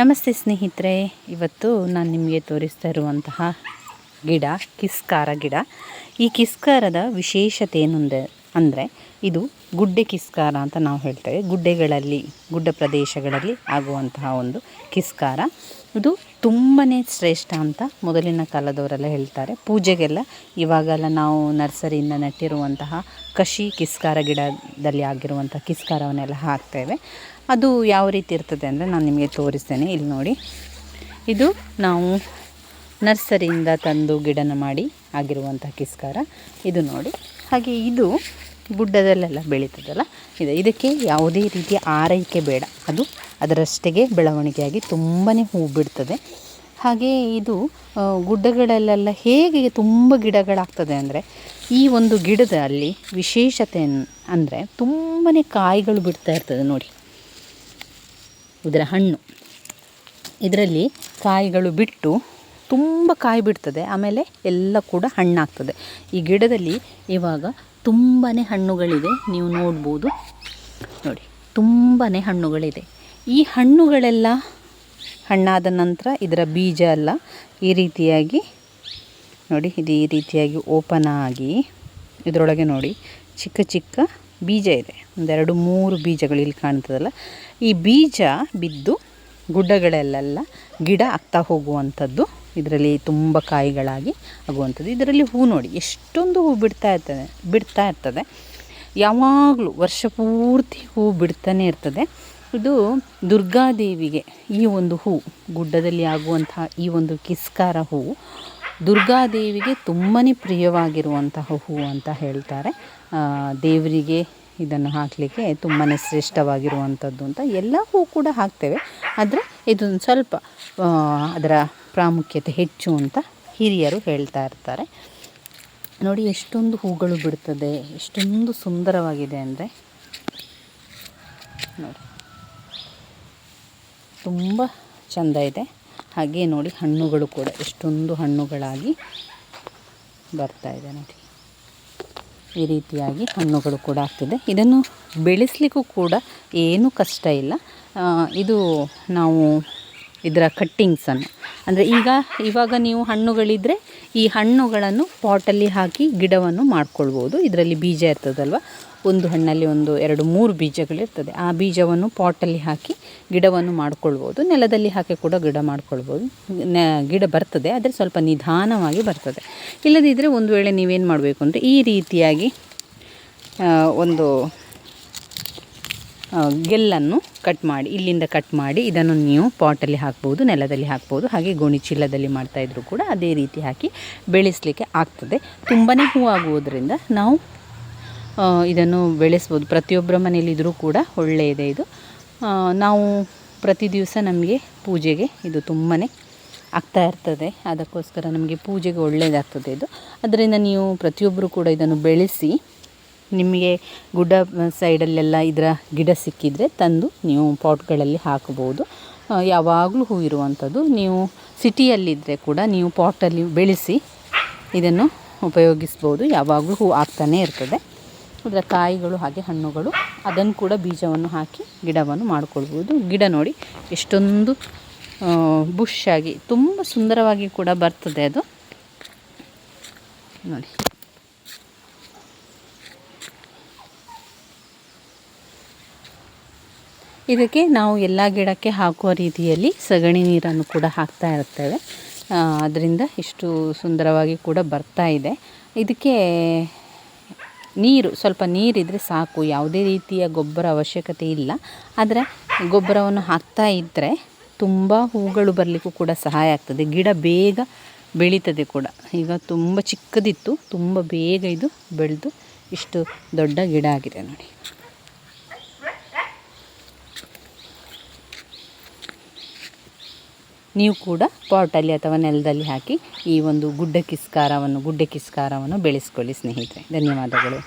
ನಮಸ್ತೆ ಸ್ನೇಹಿತರೆ. ಇವತ್ತು ನಾನು ನಿಮಗೆ ತೋರಿಸ್ತಾ ಇರುವಂತಹ ಗಿಡ, ಕಿಸ್ಕಾರ ಗಿಡ. ಈ ಕಿಸ್ಕಾರದ ವಿಶೇಷತೆ ಏನಂದೆ ಅಂದರೆ ಇದು ಗುಡ್ಡೆ ಕಿಸ್ಕಾರ ಅಂತ ನಾವು ಹೇಳ್ತೇವೆ. ಗುಡ್ಡೆಗಳಲ್ಲಿ, ಗುಡ್ಡ ಪ್ರದೇಶಗಳಲ್ಲಿ ಆಗುವಂತಹ ಒಂದು ಕಿಸ್ಕಾರ. ಇದು ತುಂಬಾ ಶ್ರೇಷ್ಠ ಅಂತ ಮೊದಲಿನ ಕಾಲದವರೆಲ್ಲ ಹೇಳ್ತಾರೆ. ಪೂಜೆಗೆಲ್ಲ ಇವಾಗೆಲ್ಲ ನಾವು ನರ್ಸರಿಯಿಂದ ನೆಟ್ಟಿರುವಂತಹ ಕಶಿ ಕಿಸ್ಕಾರ ಗಿಡದಲ್ಲಿ ಆಗಿರುವಂಥ ಕಿಸ್ಕಾರವನ್ನೆಲ್ಲ ಹಾಕ್ತೇವೆ. ಅದು ಯಾವ ರೀತಿ ಇರ್ತದೆ ಅಂದರೆ ನಾನು ನಿಮಗೆ ತೋರಿಸ್ತೇನೆ. ಇಲ್ಲಿ ನೋಡಿ. ಇದು ನಾವು ನರ್ಸರಿಯಿಂದ ತಂದು ಗಿಡನ ಮಾಡಿ ಆಗಿರುವಂಥ ಕಿಸ್ಕಾರ. ಇದು ನೋಡಿ. ಹಾಗೆ ಇದು ಗುಡ್ಡದಲ್ಲೆಲ್ಲ ಬೆಳೀತದಲ್ಲ? ಇದು. ಇದಕ್ಕೆ ಯಾವುದೇ ರೀತಿಯ ಆರೈಕೆ ಬೇಡ. ಅದು ಅದರಷ್ಟೇ ಬೆಳವಣಿಗೆಯಾಗಿ ತುಂಬಾ ಹೂ ಬಿಡ್ತದೆ. ಹಾಗೆ ಇದು ಗುಡ್ಡಗಳಲ್ಲೆಲ್ಲ ಹೇಗೆ ತುಂಬ ಗಿಡಗಳಾಗ್ತದೆ ಅಂದರೆ, ಈ ಒಂದು ಗಿಡದಲ್ಲಿ ವಿಶೇಷತೆ ಅಂದರೆ ತುಂಬಾ ಕಾಯಿಗಳು ಬಿಡ್ತಾ ಇರ್ತದೆ ನೋಡಿ. ಇದರ ಹಣ್ಣು. ಇದರಲ್ಲಿ ಕಾಯಿಗಳು ಬಿಟ್ಟು ತುಂಬ ಕಾಯಿ ಬಿಡ್ತದೆ. ಆಮೇಲೆ ಎಲ್ಲ ಕೂಡ ಹಣ್ಣಾಗ್ತದೆ. ಈ ಗಿಡದಲ್ಲಿ ಇವಾಗ ತುಂಬಾ ಹಣ್ಣುಗಳಿದೆ, ನೀವು ನೋಡ್ಬೋದು. ನೋಡಿ ತುಂಬಾ ಹಣ್ಣುಗಳಿದೆ. ಈ ಹಣ್ಣುಗಳೆಲ್ಲ ಹಣ್ಣಾದ ನಂತರ ಇದರ ಬೀಜ ಎಲ್ಲ ಈ ರೀತಿಯಾಗಿ, ನೋಡಿ, ಇದು ಈ ರೀತಿಯಾಗಿ ಓಪನ್ ಆಗಿ, ಇದರೊಳಗೆ ನೋಡಿ, ಚಿಕ್ಕ ಚಿಕ್ಕ ಬೀಜ ಇದೆ. ಒಂದೆರಡು ಮೂರು ಬೀಜಗಳು ಇಲ್ಲಿ ಕಾಣ್ತದಲ್ಲ. ಈ ಬೀಜ ಬಿದ್ದು ಗುಡ್ಡಗಳಲ್ಲೆಲ್ಲ ಗಿಡ ಆಗ್ತಾ ಹೋಗುವಂಥದ್ದು ಇದರಲ್ಲಿ ತುಂಬ ಕಾಯಿಗಳಾಗಿ ಆಗುವಂಥದ್ದು. ಇದರಲ್ಲಿ ಹೂ ನೋಡಿ, ಎಷ್ಟೊಂದು ಹೂ ಬಿಡ್ತಾ ಇರ್ತದೆ ಬಿಡ್ತಾ ಇರ್ತದೆ. ಯಾವಾಗಲೂ ವರ್ಷ ಪೂರ್ತಿ ಹೂ ಬಿಡ್ತಾನೆ ಇರ್ತದೆ. ಇದು ದುರ್ಗಾದೇವಿಗೆ ಈ ಒಂದು ಹೂ, ಗುಡ್ಡದಲ್ಲಿ ಆಗುವಂತಹ ಈ ಒಂದು ಕಿಸ್ಕಾರ ಹೂ ದುರ್ಗಾದೇವಿಗೆ ತುಂಬಾ ಪ್ರಿಯವಾಗಿರುವಂತಹ ಹೂ ಅಂತ ಹೇಳ್ತಾರೆ. ದೇವರಿಗೆ ಇದನ್ನು ಹಾಕಲಿಕ್ಕೆ ತುಂಬಾ ಶ್ರೇಷ್ಠವಾಗಿರುವಂಥದ್ದು ಅಂತ ಎಲ್ಲ ಹೂ ಕೂಡ ಹಾಕ್ತೇವೆ. ಆದರೆ ಇದೊಂದು ಸ್ವಲ್ಪ ಅದರ ಪ್ರಾಮುಖ್ಯತೆ ಹೆಚ್ಚು ಅಂತ ಹಿರಿಯರು ಹೇಳ್ತಾ ಇರ್ತಾರೆ. ನೋಡಿ ಎಷ್ಟೊಂದು ಹೂಗಳು ಬಿಡ್ತದೆ, ಎಷ್ಟೊಂದು ಸುಂದರವಾಗಿದೆ ಅಂದರೆ. ನೋಡಿ. ತುಂಬ ಚೆಂದ ಇದೆ. ಹಾಗೆ ನೋಡಿ ಹಣ್ಣುಗಳು ಕೂಡ, ಎಷ್ಟೊಂದು ಹಣ್ಣುಗಳಾಗಿ ಬರ್ತಾ ಇದೆ ನೋಡಿ. ಈ ರೀತಿಯಾಗಿ ಹಣ್ಣುಗಳು ಕೂಡ ಆಗ್ತಿದೆ. ಇದನ್ನು ಬೆಳೆಸಲಿಕ್ಕೂ ಕೂಡ ಏನೂ ಕಷ್ಟ ಇಲ್ಲ. ಇದು ನಾವು ಇದರ ಕಟ್ಟಿಂಗ್ಸನ್ನು. ಅಂದರೆ ಈಗ ಇವಾಗ ನೀವು ಹಣ್ಣುಗಳಿದ್ದರೆ ಈ ಹಣ್ಣುಗಳನ್ನು ಪಾಟಲ್ಲಿ ಹಾಕಿ ಗಿಡವನ್ನು ಮಾಡ್ಕೊಳ್ಬೋದು. ಇದರಲ್ಲಿ ಬೀಜ ಇರ್ತದಲ್ವ? ಒಂದು ಹಣ್ಣಲ್ಲಿ ಒಂದು ಎರಡು ಮೂರು ಬೀಜಗಳಿರ್ತದೆ. ಆ ಬೀಜವನ್ನು ಪಾಟಲ್ಲಿ ಹಾಕಿ ಗಿಡವನ್ನು ಮಾಡ್ಕೊಳ್ಬೋದು. ನೆಲದಲ್ಲಿ ಹಾಕಿ ಕೂಡ ಗಿಡ ಮಾಡ್ಕೊಳ್ಬೋದು. ಗಿಡ ಬರ್ತದೆ, ಆದರೆ ಸ್ವಲ್ಪ ನಿಧಾನವಾಗಿ ಬರ್ತದೆ. ಇಲ್ಲದಿದ್ದರೆ ಒಂದು ವೇಳೆ ನೀವೇನು ಮಾಡಬೇಕು ಅಂದರೆ ಈ ರೀತಿಯಾಗಿ ಒಂದು ಗೆಲ್ಲನ್ನು ಕಟ್ ಮಾಡಿ, ಇಲ್ಲಿಂದ ಕಟ್ ಮಾಡಿ, ಇದನ್ನು ನೀವು ಪಾಟಲ್ಲಿ ಹಾಕ್ಬೋದು, ನೆಲದಲ್ಲಿ ಹಾಕ್ಬೋದು, ಹಾಗೆ ಗೋಣಿ ಚೀಲದಲ್ಲಿ ಮಾಡ್ತಾಯಿದ್ರು ಕೂಡ ಅದೇ ರೀತಿ ಹಾಕಿ ಬೆಳೆಸಲಿಕ್ಕೆ ಆಗ್ತದೆ. ತುಂಬಾ ಹೂವಾಗುವುದರಿಂದ ನಾವು ಇದನ್ನು ಬೆಳೆಸ್ಬೋದು. ಪ್ರತಿಯೊಬ್ಬರ ಮನೆಯಲ್ಲಿದ್ದರೂ ಕೂಡ ಒಳ್ಳೆಯದೇ ಇದು. ನಾವು ಪ್ರತಿ ದಿವಸ ನಮಗೆ ಪೂಜೆಗೆ ಇದು ತುಂಬಾ ಆಗ್ತಾ ಇರ್ತದೆ. ಅದಕ್ಕೋಸ್ಕರ ನಮಗೆ ಪೂಜೆಗೆ ಒಳ್ಳೆಯದಾಗ್ತದೆ ಇದು. ಅದರಿಂದ ನೀವು ಪ್ರತಿಯೊಬ್ಬರು ಕೂಡ ಇದನ್ನು ಬೆಳೆಸಿ ನಿಮಗೆ ಗುಡ್ಡ ಸೈಡಲ್ಲೆಲ್ಲ ಇದರ ಗಿಡ ಸಿಕ್ಕಿದರೆ ತಂದು ನೀವು ಪಾಟ್ಗಳಲ್ಲಿ ಹಾಕಬಹುದು. ಯಾವಾಗಲೂ ಹೂ ಇರುವಂಥದ್ದು. ನೀವು ಸಿಟಿಯಲ್ಲಿದ್ದರೆ ಕೂಡ ನೀವು ಪಾಟಲ್ಲಿ ಬೆಳೆಸಿ ಇದನ್ನು ಉಪಯೋಗಿಸ್ಬೋದು. ಯಾವಾಗಲೂ ಹೂ ಆಗ್ತಾನೇ ಇರ್ತದೆ. ಅದರ ಕಾಯಿಗಳು ಹಾಗೆ ಹಣ್ಣುಗಳು, ಅದನ್ನು ಕೂಡ ಬೀಜವನ್ನು ಹಾಕಿ ಗಿಡವನ್ನು ಮಾಡಿಕೊಳ್ಬೋದು. ಗಿಡ ನೋಡಿ ಎಷ್ಟೊಂದು ಬುಷ್ ಆಗಿ ತುಂಬ ಸುಂದರವಾಗಿ ಕೂಡ ಬರ್ತದೆ ಅದು. ನೋಡಿ. ಇದಕ್ಕೆ ನಾವು ಎಲ್ಲ ಗಿಡಕ್ಕೆ ಹಾಕುವ ರೀತಿಯಲ್ಲಿ ಸಗಣಿ ನೀರನ್ನು ಕೂಡ ಹಾಕ್ತಾ ಇರ್ತೇವೆ. ಅದರಿಂದ ಇಷ್ಟು ಸುಂದರವಾಗಿ ಕೂಡ ಬರ್ತಾ ಇದೆ. ಇದಕ್ಕೆ ನೀರು, ಸ್ವಲ್ಪ ನೀರಿದ್ದರೆ ಸಾಕು. ಯಾವುದೇ ರೀತಿಯ ಗೊಬ್ಬರ ಅವಶ್ಯಕತೆ ಇಲ್ಲ. ಆದರೆ ಗೊಬ್ಬರವನ್ನು ಹಾಕ್ತಾ ಇದ್ದರೆ ತುಂಬ ಹೂಗಳು ಬರಲಿಕ್ಕೂ ಕೂಡ ಸಹಾಯ ಆಗ್ತದೆ. ಗಿಡ ಬೇಗ ಬೆಳೀತದೆ ಕೂಡ. ಈಗ ತುಂಬ ಚಿಕ್ಕದಿತ್ತು, ತುಂಬ ಬೇಗ ಇದು ಬೆಳೆದು ಇಷ್ಟು ದೊಡ್ಡ ಗಿಡ ಆಗಿದೆ ನೋಡಿ. ನೀವು ಕೂಡ ಪಾಟಲ್ಲಿ ಅಥವಾ ನೆಲದಲ್ಲಿ ಹಾಕಿ ಈ ಒಂದು ಗುಡ್ಡ ಕಿಸ್ಕಾರವನ್ನು, ಗುಡ್ಡೆ ಕಿಸ್ಕಾರವನ್ನು ಬೆಳೆಸ್ಕೊಳ್ಳಿ ಸ್ನೇಹಿತರೆ. ಧನ್ಯವಾದಗಳು.